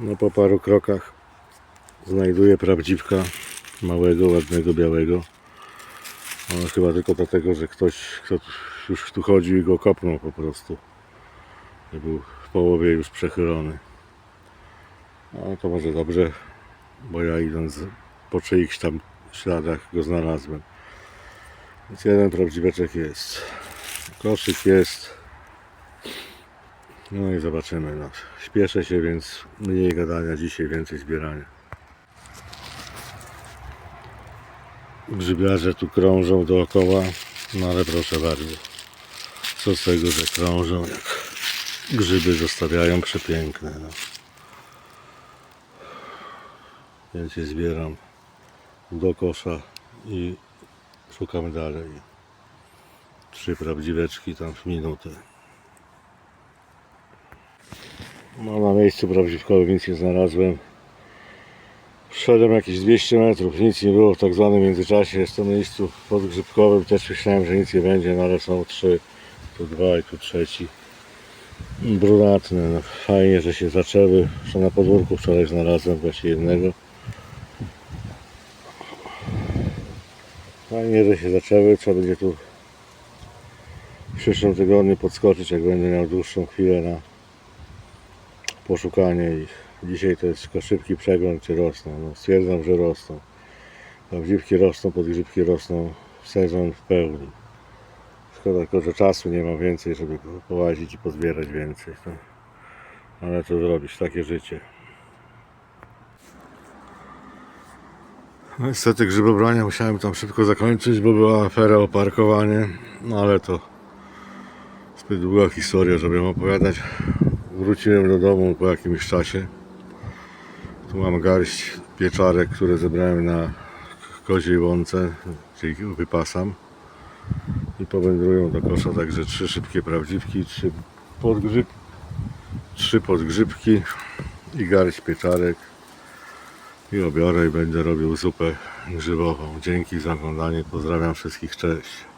No po paru krokach znajduję prawdziwka małego, ładnego, białego. No, chyba tylko dlatego, że ktoś, kto już tu chodził i go kopnął po prostu. I był w połowie już przechylony. No to może dobrze, bo ja idąc po czyichś tam śladach go znalazłem. Więc jeden prawdziweczek jest. Koszyk jest. No i zobaczymy. No. Śpieszę się, więc mniej gadania dzisiaj, więcej zbierania. Grzybiarze tu krążą dookoła, no ale proszę bardzo. Co z tego, że krążą, jak grzyby zostawiają przepiękne. No. Więc je zbieram do kosza i szukamy dalej. Trzy prawdziweczki tam w minutę. No na miejscu prawdziwkowym nic nie znalazłem. Szedłem jakieś 200 metrów, nic nie było w tak zwanym międzyczasie. Jest to miejscu podgrzybkowym, też myślałem, że nic nie będzie, no ale są trzy, tu dwa i tu trzeci. Brunatne, no fajnie, że się zaczęły. Jeszcze na podwórku wczoraj znalazłem właśnie jednego. Fajnie, że się zaczęły, trzeba będzie tu w przyszłym tygodniu podskoczyć, jak będę miał dłuższą chwilę na poszukanie ich. Dzisiaj to jest tylko szybki przegląd, czy rosną. No, stwierdzam, że rosną. Prawdziwki rosną, podgrzybki rosną sezon w pełni. Szkoda tylko, że czasu nie ma więcej, żeby połazić i pozbierać więcej. No. Ale co zrobić, takie życie. No, Niestety grzybobrania musiałem tam szybko zakończyć, bo była afera o parkowanie. No ale to zbyt długa historia, żeby ją opowiadać. Wróciłem do domu po jakimś czasie. Tu mam garść pieczarek, które zebrałem na koziej łące, czyli wypasam. I powędrują do kosza także trzy szybkie prawdziwki, trzy, podgrzyb, trzy podgrzybki i garść pieczarek. I obiorę i będę robił zupę grzybową. Dzięki za oglądanie. Pozdrawiam wszystkich. Cześć.